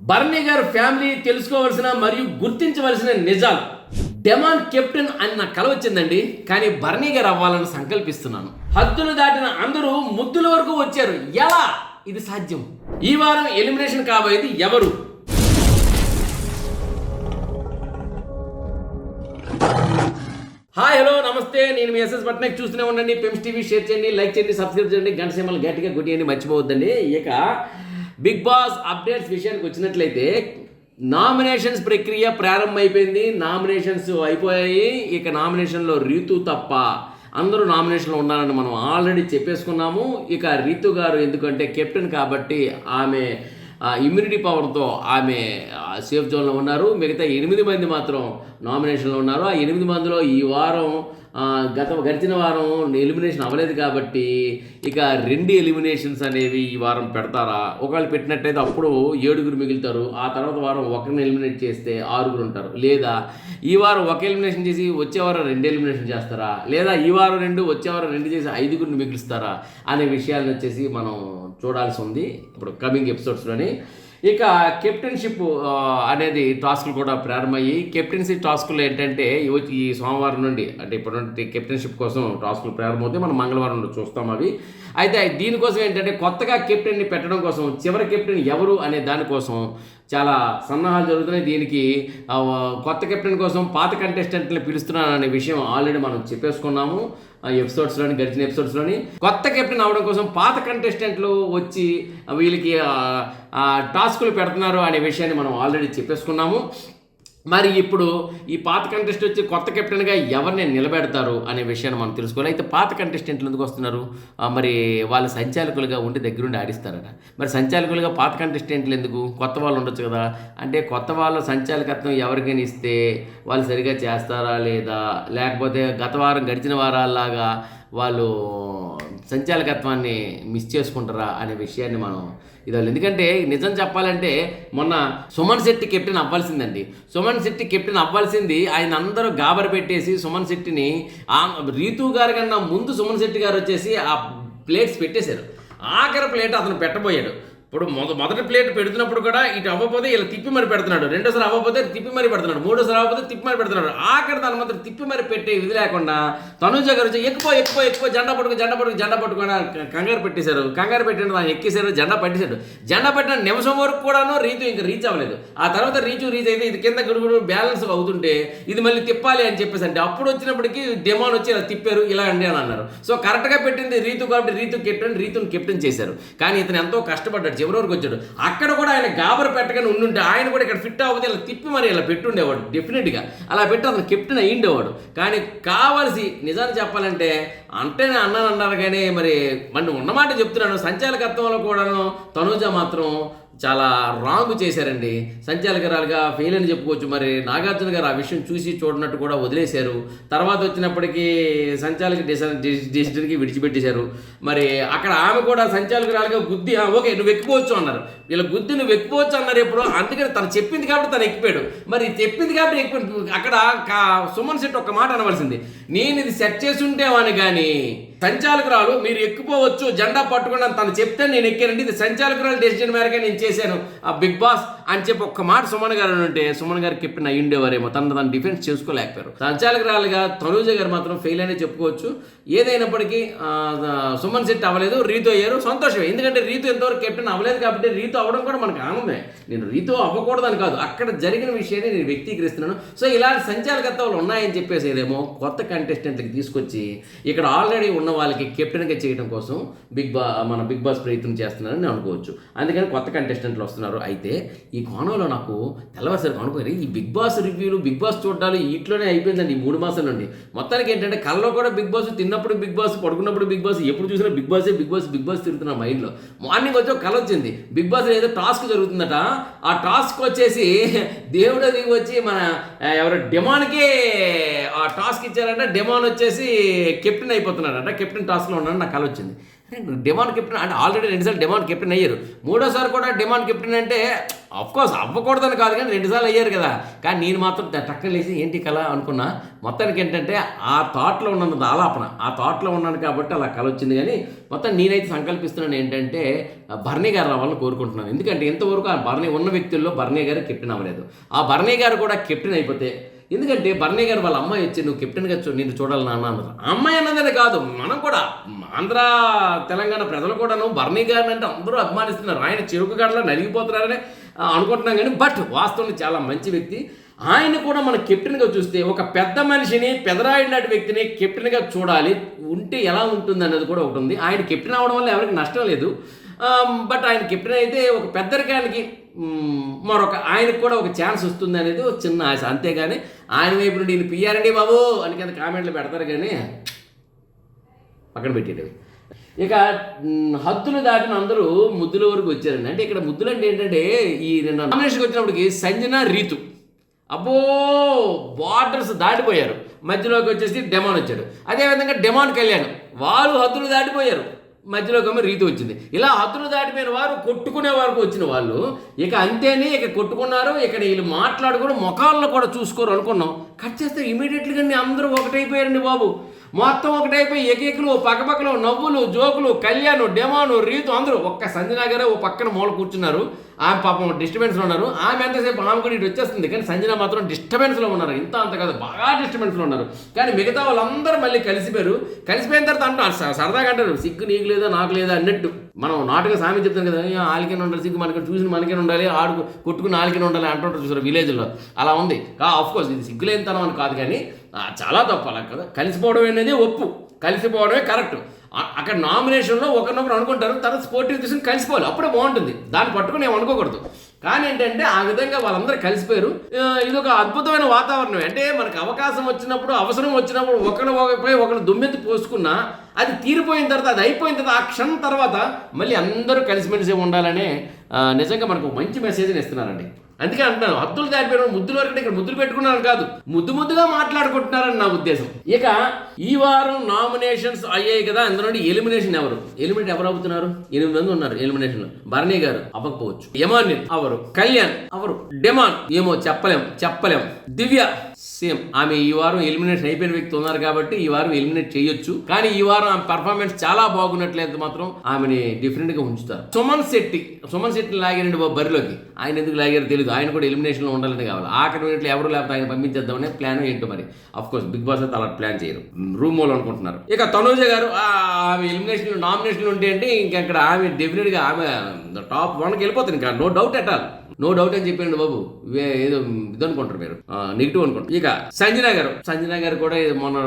బర్నీ family తెలుసుకోవాల్సిన మరియు గుర్తించవలసిన నిజాలు. డెమాన్ కెప్టెన్ అని నాకు కల వచ్చిందండి కానీ బర్నీ గారు అవ్వాలని సంకల్పిస్తున్నాను. హద్దులు దాటిన అందరూ ముద్దుల వరకు వచ్చారు. ఎలా? ఇది సాధ్యం. ఈ వారం ఎలిమినేషన్ కాబోయేది ఎవరు? హాయ్ హలో నమస్తే. నేను మీ ఎస్ఎస్ పట్నాయక్. చూస్తూనే ఉండండి. పెమ్స్ టీవీ షేర్ చేయండి లైక్ చేయండి సబ్స్క్రైబ్ చేయండి. గంట సేమలు గట్టిగా కొట్టియండి మర్చిపోవద్దండి. ఇక బిగ్ బాస్ అప్డేట్స్ విషయానికి వచ్చినట్లయితే నామినేషన్స్ ప్రక్రియ ప్రారంభమైపోయింది. నామినేషన్స్ అయిపోయాయి. ఇక నామినేషన్లో రీతు తప్ప అందరూ నామినేషన్లో ఉన్నారని మనం ఆల్రెడీ చెప్పేసుకున్నాము. ఇక రీతు గారు ఎందుకంటే కెప్టెన్ కాబట్టి ఆమె ఇమ్యూనిటీ పవర్తో ఆమె సేఫ్ జోన్లో ఉన్నారు. మిగతా ఎనిమిది మంది మాత్రం నామినేషన్లో ఉన్నారు. ఆ ఎనిమిది మందిలో ఈ వారం గత గడిచిన వారం ఎలిమినేషన్ అవ్వలేదు కాబట్టి ఇక రెండు ఎలిమినేషన్స్ అనేవి ఈ వారం పెడతారా? ఒకవేళ పెట్టినట్టయితే అప్పుడు ఏడుగురు మిగులుతారు. ఆ తర్వాత వారం ఒకరిని ఎలిమినేట్ చేస్తే ఆరుగురు ఉంటారు. లేదా ఈ వారం ఒక ఎలిమినేషన్ చేసి వచ్చే వారం రెండు ఎలిమినేషన్ చేస్తారా? లేదా ఈ వారం రెండు వచ్చే వారం రెండు చేసి ఐదుగురిని మిగులుస్తారా? అనే విషయాలను వచ్చేసి మనం చూడాల్సి ఉంది. ఇప్పుడు కమింగ్ ఎపిసోడ్స్లోని ఇక కెప్టెన్షిప్ అనేది టాస్క్లు కూడా ప్రారంభమయ్యి కెప్టెన్సీ టాస్కులు ఏంటంటే ఈ ఈ సోమవారం నుండి అంటే ఇప్పుడు కెప్టెన్షిప్ కోసం టాస్కులు ప్రారంభమవుతాయి. మనం మంగళవారం నుండి చూస్తాం అవి. అయితే దీనికోసం ఏంటంటే కొత్తగా కెప్టెన్ని పెట్టడం కోసం చివరి కెప్టెన్ ఎవరు అనే దానికోసం చాలా సన్నాహాలు జరుగుతున్నాయి. దీనికి కొత్త కెప్టెన్ కోసం పాత కంటెస్టెంట్ని పిలుస్తున్నాను అనే విషయం ఆల్రెడీ మనం చెప్పేసుకున్నాము. ఎపిసోడ్స్లోని గడిచిన ఎపిసోడ్స్లోని కొత్త కెప్టెన్ అవడం కోసం పాత కంటెస్టెంట్లు వచ్చి వీళ్ళకి టాస్కులు పెడుతున్నారు అనే విషయాన్ని మనం ఆల్రెడీ చెప్పేసుకున్నాము. మరి ఇప్పుడు ఈ పాత కంటెస్ట్ వచ్చి కొత్త కెప్టెన్గా ఎవరిని నిలబెడతారు అనే విషయాన్ని మనం తెలుసుకోవాలి. అయితే పాత కంటెస్టెంట్లు ఎందుకు వస్తున్నారు? మరి వాళ్ళు సంచాలకులుగా ఉండి దగ్గరుండి ఆడిస్తారట. మరి సంచాలకులుగా పాత కంటెస్టెంట్లు ఎందుకు? కొత్త వాళ్ళు ఉండొచ్చు కదా. అంటే కొత్త వాళ్ళ సంచాలకత్వం ఎవరికైనా ఇస్తే వాళ్ళు సరిగా చేస్తారా లేదా? లేకపోతే గత వారం గడిచిన వారాల్లాగా వాళ్ళు సంచాలకత్వాన్ని మిస్ చేసుకుంటారా అనే విషయాన్ని మనం ఇది ఎందుకంటే నిజం చెప్పాలంటే మొన్న సుమన్ శెట్టి కెప్టెన్ అవ్వాల్సిందండి. సుమన్ శెట్టి కెప్టెన్ అవ్వాల్సింది ఆయన అందరూ గాబర పెట్టేసి సుమన్ శెట్టిని ఆ రీతు గారి కన్నా ముందు సుమన్ శెట్టి గారు వచ్చేసి ఆ ప్లేట్స్ పెట్టేశారు. ఆఖరి ప్లేట్ అతను పెట్టబోయాడు. ఇప్పుడు మొద మొదటి ప్లేట్ పెడుతున్నప్పుడు కూడా ఇటు అవ్వకపోతే ఇలా తిప్పి మరి పెడుతున్నాడు. రెండోసారి అవ్వకపోతే తిప్పి మరి పెడుతున్నాడు. మూడోసారి అవ్వకపోతే తిప్పి మరి పెడుతున్నాడు. ఆఖరి దాని మాత్రం తిప్పి మరి పెట్టే విధి లేకుండా తనుజ గారు వచ్చి ఎక్కువ ఎక్కువ ఎక్కువ జెండా పట్టుకు జెండా పట్టుకు జెండా పట్టుకొని కంగారు పెట్టేశారు. కంగారు పెట్టిన దాన్ని ఎక్కేశారు జెండా పట్టేశాడు జెండా పెట్టిన నిమిషం వరకు కూడాను రీచ్ ఇంకా రీచ్ అవ్వలేదు. ఆ తర్వాత రీచ్ రీచ్ అయితే ఇది కింద గుడుగుడు బ్యాలెన్స్ అవుతుంటే ఇది మళ్ళీ తిప్పాలి అని చెప్పేసి అంటే అప్పుడు వచ్చినప్పటికీ డెమాన్ వచ్చి ఇలా తిప్పారు ఇలా అండి అని అన్నారు. సో కరెక్ట్గా పెట్టింది రీతు కాబట్టి రీతు కెప్టెన్ రీతుని కెప్టెన్ చేశారు. కానీ ఇతను ఎంతో కష్టపడ్డాడు. చివరి వరకు వచ్చాడు. అక్కడ కూడా ఆయన గాబర పెట్టగానే ఉండుంటే ఆయన కూడా ఇక్కడ ఫిట్ అవ్వదు ఇలా తిప్పి మరి ఇలా పెట్టుండేవాడు డెఫినెట్గా అలా పెట్టి అతను కెప్టెన్ అయ్యిండేవాడు. కానీ కావాల్సి నిజాన్ని చెప్పాలంటే అంటేనే అన్నాను అన్నారు కానీ మరి మన ఉన్నమాట చెప్తున్నాను. సంచాలకత్వంలో కూడాను తనూజ మాత్రం చాలా రాంగ్ చేశారండి. సంచాలకరాలుగా ఫెయిల్ అని చెప్పుకోవచ్చు. మరి నాగార్జున గారు ఆ విషయం చూసి చూడనట్టు కూడా వదిలేశారు. తర్వాత వచ్చినప్పటికీ సంచాలక డిసిజన్కి విడిచిపెట్టేశారు. మరి అక్కడ ఆమె కూడా సంచాలకురాలుగా గుద్ది ఓకే నువ్వు ఎక్కిపోవచ్చు అన్నారు. వీళ్ళ గుద్ది నువ్వు ఎక్కిపోవచ్చు అన్నారు ఎప్పుడు. అందుకని తను చెప్పింది కాబట్టి తను ఎక్కిపోయాడు. మరి చెప్పింది కాబట్టి ఎక్కిపోయాడు. అక్కడ కా- సుమన్ శెట్టి ఒక మాట అనవలసింది. నేను ఇది సెట్ చేసి ఉంటేవాని కానీ సంచాలకురాలు మీరు ఎక్కిపోవచ్చు జెండా పట్టుకుని తను చెప్తే నేను ఎక్కానండి. ఇది సంచాలకురాలు డెసిషన్ మేరకే నేను చేశాను. ఆ బిగ్ బాస్ అని చెప్పి ఒక్క మాట సుమన్ గారు ఉంటే సుమన్ గారు కెప్టెన్ అయ్యి ఉండేవారేమో. తను తను డిఫెన్స్ చేసుకోలేకపోయారు. సంచాలకురాలుగా తనూజ గారు మాత్రం ఫెయిల్ అనే చెప్పుకోవచ్చు. ఏదైనప్పటికీ సుమన్ సెట్ అవ్వలేదు రీతు అయ్యారు సంతోషమే. ఎందుకంటే రీతు ఎంతవరకు కెప్టెన్ అవ్వలేదు కాబట్టి రీతు అవ్వడం కూడా మనకు ఆనందమే. నేను రీతు అవ్వకూడదని కాదు అక్కడ జరిగిన విషయాన్ని నేను వ్యక్తీకరిస్తున్నాను. సో ఇలాంటి సంచాలకత్వాలు ఉన్నాయని చెప్పేసి ఏదేమో కొత్త కంటెస్టెంట్లకి తీసుకొచ్చి ఇక్కడ ఆల్రెడీ ఉన్న వాళ్ళకి కెప్టెన్గా చేయడం కోసం బిగ్ బా మన బిగ్ బాస్ ప్రయత్నం చేస్తున్నారని నేను అనుకోవచ్చు. అందుకని కొత్త కంటెస్టెంట్లు వస్తున్నారు. అయితే ఈ కోణంలో నాకు తెల్లవారుసరికి అనుకోరు ఈ బిగ్ బాస్ రివ్యూలు బిగ్ బాస్ చూడాలి వీటిలోనే అయిపోయిందండి ఈ మూడు మాసాల నుండి. మొత్తానికి ఏంటంటే కళ్ళలో కూడా బిగ్ బాస్ తిన్నప్పుడు బిగ్ బాస్ పడుకున్నప్పుడు బిగ్ బాస్ ఎప్పుడు చూసినా బిగ్ బాసే బిగ్ బాస్ బిగ్ బాస్ తిరుగుతున్న మైండ్లో. మార్నింగ్ వచ్చి ఒక కళ వచ్చింది. బిగ్ బాస్ ఏదో టాస్క్ జరుగుతుందట. ఆ టాస్క్ వచ్చేసి దేవుడు దిగి వచ్చి మన ఎవరు డెమాన్కి ఆ టాస్క్ ఇచ్చారంటే. డెమాన్ వచ్చేసి కెప్టెన్ అయిపోతున్నాడంట. కెప్టెన్ టాస్క్లో ఉన్నాడు నాకు కళ వచ్చింది. డెమాన్ కెప్టెన్ అంటే ఆల్రెడీ రెండుసార్లు డెమాన్ కెప్టెన్ అయ్యారు. మూడోసారి కూడా డెమాన్ కెప్టెన్ అంటే అఫ్కోర్స్ అవ్వకూడదని కాదు కానీ రెండుసార్లు అయ్యారు కదా. కానీ నేను మాత్రం టక్కన లేచి ఏంటి కళ అనుకున్నా. మొత్తానికి ఏంటంటే ఆ థాట్లో ఉన్నది ఆలాపన ఆ థాట్లో ఉన్నాను కాబట్టి అలా కళ వచ్చింది కానీ మొత్తం నేనైతే సంకల్పిస్తున్నాను ఏంటంటే భర్ణీ గారు రావాలని కోరుకుంటున్నాను. ఎందుకంటే ఇంతవరకు ఆ భరణి ఉన్న వ్యక్తుల్లో భర్ణీ గారు కెప్టెన్ అవ్వలేదు. ఆ భర్ణీ గారు కూడా కెప్టెన్ అయిపోతే ఎందుకంటే భరణి గారు వాళ్ళ అమ్మాయి వచ్చి నువ్వు కెప్టెన్గా చూ నేను చూడాలి నాన్న అన్నారు. అమ్మాయి అన్నదే కాదు మనం కూడా ఆంధ్ర తెలంగాణ ప్రజలు కూడాను బర్నీ గారిని అంటే అందరూ అభిమానిస్తున్నారు. ఆయన చెరుకు గడలో నలిగిపోతున్నారని అనుకుంటున్నాం కానీ బట్ వాస్తవం చాలా మంచి వ్యక్తి. ఆయన కూడా మన కెప్టెన్గా చూస్తే ఒక పెద్ద మనిషిని పెదరాయి లాంటి వ్యక్తిని కెప్టెన్గా చూడాలి ఉంటే ఎలా ఉంటుంది అనేది కూడా ఒకటి ఉంది. ఆయన కెప్టెన్ అవడం వల్ల ఎవరికి నష్టం లేదు. Um, బట్ ఆయన కెప్టెన్ అయితే ఒక పెద్దరికానికి మరొక ఆయనకు కూడా ఒక ఛాన్స్ వస్తుంది అనేది ఒక చిన్న ఆశ. అంతేగాని ఆయన వైపు నుండి ఈయన పియ్యారండి బాబు అని కింద కామెంట్లు పెడతారు కానీ పక్కన పెట్టేటవి ఇక హద్దులు దాటిన అందరూ ముద్దుల వరకు వచ్చారండి. అంటే ఇక్కడ ముద్దులు అంటే ఏంటంటే ఈ నిన్న నామినేషన్కి వచ్చినప్పటికి సంజన రీతు. అబ్బో బార్డర్స్ దాటిపోయారు. మధ్యలోకి వచ్చేసి డెమాన్ వచ్చాడు. అదేవిధంగా డెమాన్ కళ్యాణ్. వాళ్ళు హద్దులు దాటిపోయారు. మధ్యలోకి ఏమో రీతి వచ్చింది. ఇలా హద్దులు దాటిపోయిన వారు కొట్టుకునే వరకు వచ్చిన వాళ్ళు ఇక అంతేనే ఇక కొట్టుకున్నారు ఇక్కడ వీళ్ళు మాట్లాడుకుని ముఖాల్లో కూడా చూసుకోరు అనుకున్నాం. కట్ చేస్తే ఇమీడియట్లీగా అందరూ ఒకటైపోయారండి బాబు. మొత్తం ఒకటైపోయి ఎకేకులు పక్కపక్కలు నవ్వులు జోకులు కళ్యాణ్ డెమాను రీతు అందరూ ఒక్క సంజనా గారే ఓ పక్కన మూల కూర్చున్నారు. ఆమె పాపం డిస్టర్బెన్స్లో ఉన్నారు. ఆమె ఎంతసేపు ఆమె కూడా ఇటు వచ్చేస్తుంది. కానీ సంజన మాత్రం డిస్టర్బెన్స్లో ఉన్నారు. ఇంత అంత కాదు బాగా డిస్టర్బెన్స్లో ఉన్నారు. కానీ మిగతా వాళ్ళందరూ మళ్ళీ కలిసిపోయారు. కలిసిపోయిన తర్వాత అంటారు స- సరదాగా అంటారు. సిగ్గు నీకు లేదా నాకు లేదా అన్నట్టు. మనం నాటుగా సామెత చెప్తాం కదా "అయ్యో, ఉండాలి సిగ్గు మనకి చూసిన మనకే ఉండాలి ఆడు కొట్టుకుని ఆలికైనా ఉండాలి అంటుంటారు చూసారు విలేజ్లో. అలా ఉంది. ఆఫ్ కోర్స్ ఇది సిగ్గులేనితనం అని కాదు కానీ చాలా తప్పాలి అలా కదా. కలిసిపోవడం అనేది ఒప్పు. కలిసిపోవడమే కరెక్ట్. అక్కడ నామినేషన్లో ఒకరినొకరు అనుకుంటారు తర్వాత స్పోర్టివ్ తీసుకుని కలిసిపోవాలి. అప్పుడే బాగుంటుంది. దాన్ని పట్టుకుని ఏం అనుకోకూడదు. కానీ ఏంటంటే ఆ విధంగా వాళ్ళందరూ కలిసిపోయారు. ఇది ఒక అద్భుతమైన వాతావరణం. అంటే మనకు అవకాశం వచ్చినప్పుడు అవసరం వచ్చినప్పుడు ఒకరు పోయి ఒకరు దుమ్మెత్తి పోసుకున్నా అది తీరిపోయిన తర్వాత అది అయిపోయిన తర్వాత ఆ క్షణం తర్వాత మళ్ళీ అందరూ కలిసిమెలిసి ఉండాలనే నిజంగా మనకు మంచి మెసేజ్ని ఇస్తున్నారండి. అందుకే అంటున్నాను హద్దులు దాటిపోయిన ముద్దులు వరకు ఇక్కడ ముద్దులు పెట్టుకున్నారు కాదు. ముద్దు ముద్దుగా మాట్లాడుకుంటున్నారని నా ఉద్దేశం. ఇక ఈ వారం నామినేషన్స్ అయ్యాయి కదా అందులో నుండి ఎలిమినేషన్ ఎవరు? ఎలిమినేట్ ఎవరు అవుతున్నారు? ఎనిమిది మంది ఉన్నారు ఎలిమినేషన్లో భరణి గారు అవ్వకపోవచ్చు. యమాన్యుల్ అవరు కళ్యాణ్ అవరు డెమాన్. ఏమో చెప్పలేం చెప్పలేం. దివ్య సేమ్. ఆమె ఈ వారం ఎలిమినేషన్ అయిపోయిన వ్యక్తి ఉన్నారు కాబట్టి ఈ వారం ఎలిమినేట్ చేయొచ్చు. కానీ ఈ వారం ఆమె పర్ఫార్మెన్స్ చాలా బాగున్నట్లయితే మాత్రం ఆమెని డిఫరెంట్గా ఉంచుతారు. సుమన్ శెట్టి సుమన్ శెట్టిని లాగారండి బాబు బరిలోకి. ఆయన ఎందుకు లాగారో తెలియదు ఆయన కూడా ఎలిమినేషన్లో ఉండాలని కావాలి. ఆఖరి మినిట్లు ఎవరు లేకపోతే ఆయన పంపించేద్దామనే ప్లాన్ ఏంటో మరి? అఫ్ కోర్స్ బిగ్ బాస్ అయితే అలా ప్లాన్ చేయరు. రూమ్ వాళ్ళు అనుకుంటున్నారు. ఇక తనూజ గారు ఆమె ఎలిమినేషన్ నామినేషన్ ఉంటే అంటే ఇంకా అక్కడ ఆమె డెఫినెట్గా ఆమె టాప్ వన్కి వెళ్ళిపోతుంది ఇంకా no doubt at all no doubt అని చెప్పండి బాబు. ఏదో ఇది అనుకుంటారు మీరు. నెగిటివ్ అనుకుంటారు. ఇక సంజనా గారు సంజనా గారు కూడా మొన్న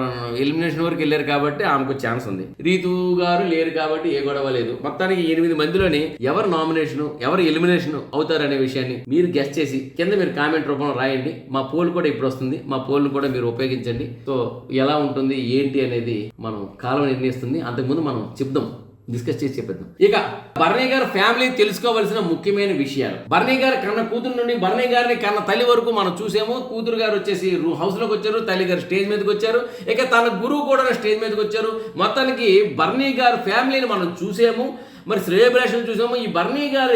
ఎలిమినేషన్ వరకు వెళ్ళారు కాబట్టి ఆమెకు ఛాన్స్ ఉంది. రీతు గారు లేరు కాబట్టి ఏ గొడవ లేదు. మొత్తానికి ఎనిమిది మందిలోని ఎవరు నామినేషన్ ఎవరు ఎలిమినేషన్ అవుతారనే విషయాన్ని మీరు గెస్ట్ చేసి కింద మీరు కామెంట్ రూపంలో రాయండి. మా పోల్ కూడా ఇప్పుడు వస్తుంది. మా పోల్ కూడా మీరు ఉపయోగించండి. సో ఎలా ఉంటుంది ఏంటి అనేది మనం కాలం నిర్ణయిస్తుంది. అంతకుముందు మనం చెప్దాం. డిస్కస్ చేసి చెప్పేద్దాం. ఇక బర్నీ గారి ఫ్యామిలీ తెలుసుకోవాల్సిన ముఖ్యమైన విషయాలు. బర్నీ గారి కన్న కూతురు నుండి బర్నీ గారిని కన్న తల్లి వరకు మనం చూసాము. కూతురు గారు వచ్చేసి రూ- హౌస్లోకి వచ్చారు తల్లి గారు స్టేజ్ మీదకి వచ్చారు. ఇక తన గురువు కూడా స్టేజ్ మీదకి వచ్చారు. మొత్తానికి బర్నీ గారి ఫ్యామిలీని మనం చూసాము. మరి శ్రేయభిలాషను చూసాము. ఈ బర్నీ గారు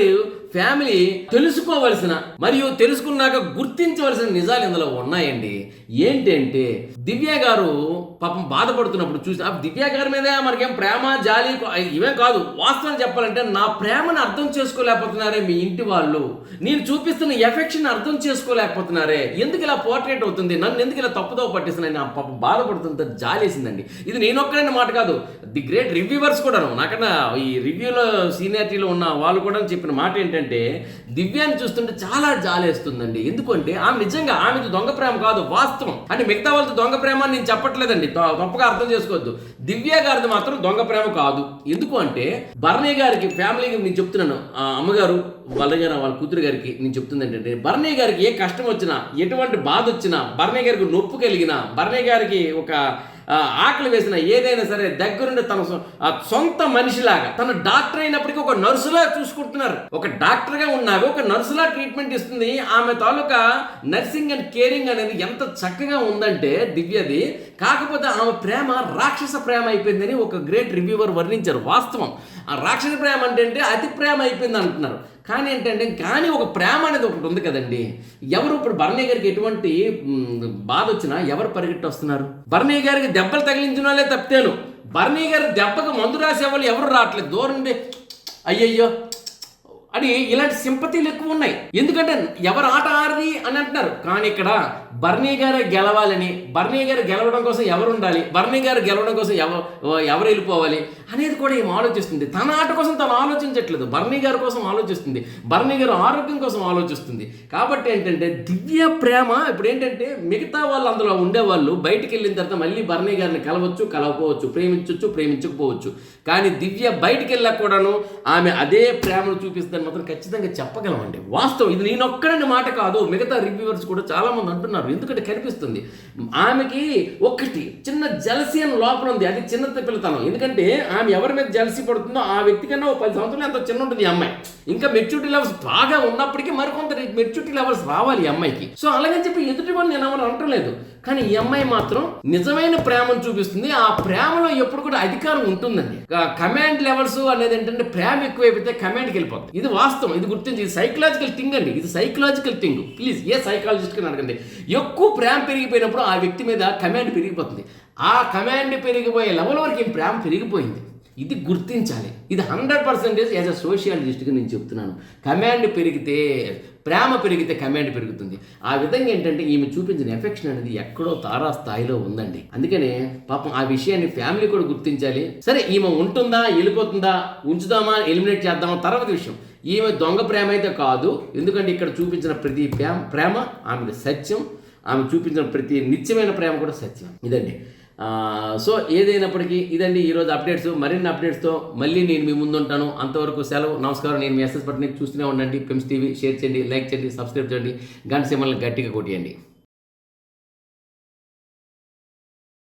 ఫ్యామిలీ తెలుసుకోవలసిన మరియు తెలుసుకున్నాక గుర్తించవలసిన నిజాలు ఇందులో ఉన్నాయండి. ఏంటంటే దివ్య గారు పాపం బాధపడుతున్నప్పుడు చూసి ఆ దివ్య గారి మీద మనకేం ప్రేమ జాలి ఇవేం కాదు. వాస్తవం చెప్పాలంటే నా ప్రేమను అర్థం చేసుకోలేకపోతున్నారే మీ ఇంటి వాళ్ళు. నేను చూపిస్తున్న ఎఫెక్షన్ అర్థం చేసుకోలేకపోతున్నారే. ఎందుకు ఇలా పోర్ట్రేట్ అవుతుంది? నన్ను ఎందుకు ఇలా తప్పుదో పట్టిస్తున్నాయి? నా పాపం బాధపడుతుంటే జాలేసిందండి. ఇది నేను ఒక్కడైన మాట కాదు. ది గ్రేట్ రివ్యూవర్స్ కూడాను. నాకన్నా ఈ రివ్యూలో సీనియారిటీలో ఉన్న వాళ్ళు కూడా చెప్పిన మాట ఏంటంటే దివ్యాన్ని చూస్తుంటే చాలా జాలేస్తుందండి. ఎందుకంటే ఆమె నిజంగా ఆమెది దొంగ ప్రేమ కాదు వాస్తవం. అంటే మిగతా వాళ్ళతో దొంగ ప్రేమ అని నేను చెప్పట్లేదండి. తప్పగా అర్థం చేసుకోవద్దు. దివ్య గారిది మాత్రం దొంగ ప్రేమ కాదు. ఎందుకు అంటే భరణి గారికి ఫ్యామిలీకి నేను చెప్తున్నాను. ఆ అమ్మగారు వాళ్ళ గారు వాళ్ళ కూతురు గారికి నేను చెప్తుంది ఏంటంటే భరణి గారికి ఏ కష్టం వచ్చినా ఎటువంటి బాధ వచ్చినా భరణి గారికి నొప్పు కలిగినా భరణి గారికి ఒక ఆకలి వేసిన ఏదైనా సరే దగ్గరుండి తన సొంత మనిషిలాగా తన డాక్టర్ అయినప్పటికీ ఒక నర్సులా చూసుకుంటున్నారు. ఒక డాక్టర్గా ఉన్నావి ఒక నర్సులా ట్రీట్మెంట్ ఇస్తుంది. ఆమె తాలూకా నర్సింగ్ అండ్ కేరింగ్ అనేది ఎంత చక్కగా ఉందంటే దివ్యది. కాకపోతే ఆమె ప్రేమ రాక్షస ప్రేమ అయిపోయిందని ఒక గ్రేట్ రివ్యూవర్ వర్ణించారు వాస్తవం. ఆ రాక్షస ప్రేమ అంటే అంటే అతి ప్రేమ అయిపోయింది అంటున్నారు. కానీ ఏంటంటే కానీ ఒక ప్రేమ అనేది ఒకటి ఉంది కదండి. ఎవరు ఇప్పుడు బర్ణయ్య గారికి ఎటువంటి బాధ వచ్చినా ఎవరు పరిగెట్టి వస్తున్నారు బర్ణయ్య గారికి దెబ్బలు తగిలించిన వాళ్ళే తప్పితేను బర్ణయ్య గారి దెబ్బకు మందు రాసే వాళ్ళు ఎవరు రావట్లేదు. దూరం అయ్యయ్యో. అని ఇలాంటి సింపతీలు ఎక్కువ ఉన్నాయి. ఎందుకంటే ఎవరు ఆట ఆడది అని అంటున్నారు. కానీ ఇక్కడ బర్నీ గారు గెలవాలని బర్నీ గారు గెలవడం కోసం ఎవరు ఉండాలి బర్నీ గారు గెలవడం కోసం ఎవరు ఎవరు వెళ్ళిపోవాలి అనేది కూడా ఏం ఆలోచిస్తుంది. తన ఆట కోసం తను ఆలోచించట్లేదు. బర్నీ గారి కోసం ఆలోచిస్తుంది. బర్నీ గారు ఆరోగ్యం కోసం ఆలోచిస్తుంది. కాబట్టి ఏంటంటే దివ్య ప్రేమ ఇప్పుడు ఏంటంటే మిగతా వాళ్ళు అందులో ఉండేవాళ్ళు బయటికి వెళ్ళిన తర్వాత మళ్ళీ బర్నీ గారిని కలవచ్చు కలవకపోవచ్చు ప్రేమించవచ్చు ప్రేమించకపోవచ్చు. కానీ దివ్య బయటికి వెళ్ళా కూడాను ఆమె అదే ప్రేమను చూపిస్తుందని మాత్రం ఖచ్చితంగా చెప్పగలమండి. వాస్తవం ఇది నేనొక్కడని మాట కాదు మిగతా రివ్యూవర్స్ కూడా చాలా మంది అంటున్నారు. ఎందుకంటే కనిపిస్తుంది ఆమెకి ఒక్కటి చిన్న జలసి అని లోపల ఉంది అది చిన్న పిల్లతనం ఎందుకంటే ఆమె ఎవరి మీద జలసి పడుతుందో ఆ వ్యక్తి కన్నా ఒక పది సంవత్సరాలు ఎంత చిన్న ఉంటుంది ఈ అమ్మాయి. ఇంకా మెచ్యూరిటీ లెవెల్స్ బాగా ఉన్నప్పటికీ మరికొంత మెచ్యూరిటీ లెవెల్స్ రావాలి ఈ అమ్మాయికి. సో అలాగని చెప్పి ఎదుటి వాళ్ళు నేను ఎవరు అంటలేదు. కానీ ఈ అమ్మాయి మాత్రం నిజమైన ప్రేమను చూపిస్తుంది. ఆ ప్రేమలో ఎప్పుడు కూడా అధికారం ఉంటుందండి. కమాండ్ లెవెల్స్ అనేది ఏంటంటే ప్రేమ ఎక్కువైపోతే కమాండ్కి వెళ్ళిపోతుంది ఇది వాస్తవం. ఇది గుర్తించి ఇది సైకలాజికల్ థింగ్ అండి. ఇది సైకలాజికల్ థింగ్ ప్లీజ్ ఏ సైకాలజిస్ట్కి అడగండి. ఎక్కువ ప్రేమ పెరిగిపోయినప్పుడు ఆ వ్యక్తి మీద కమాండ్ పెరిగిపోతుంది. ఆ కమాండ్ పెరిగిపోయే లెవెల్ వరకు ఈ ప్రేమ పెరిగిపోయింది. ఇది గుర్తించాలి. ఇది హండ్రెడ్ పర్సెంటేజ్ యాజ్ అ సోషియాలజిస్ట్గా నేను చెప్తున్నాను. కమాండ్ పెరిగితే ప్రేమ పెరిగితే కమాండ్ పెరుగుతుంది. ఆ విధంగా ఏంటంటే ఈమె చూపించిన ఎఫెక్షన్ అనేది ఎక్కడో తారా స్థాయిలో ఉందండి. అందుకనే పాపం ఆ విషయాన్ని ఫ్యామిలీ కూడా గుర్తించాలి. సరే ఈమె ఉంటుందా వెళ్ళిపోతుందా ఉంచుదామా ఎలిమినేట్ చేద్దామా తర్వాత విషయం. ఈమె దొంగ ప్రేమ అయితే కాదు. ఎందుకంటే ఇక్కడ చూపించిన ప్రతి ప్రేమ ప్రేమ ఆమెది సత్యం. ఆమె చూపించిన ప్రతి నిత్యమైన ప్రేమ కూడా సత్యం. ఇదండి. సో ఏదైనప్పటికీ ఇదండి ఈరోజు అప్డేట్స్. మరిన్ని అప్డేట్స్తో మళ్ళీ నేను మీ ముందు ఉంటాను అంతవరకు సెలవు. నమస్కారం. నేను మీ ఎస్ఎస్ పట్టిని చూస్తూనే ఉండండి. పెమ్స్ టీవీ. షేర్ చేయండి. లైక్ చేయండి. సబ్స్క్రైబ్ చేయండి. గంట సిమ్మల్ని గట్టిగా కొట్టేయండి.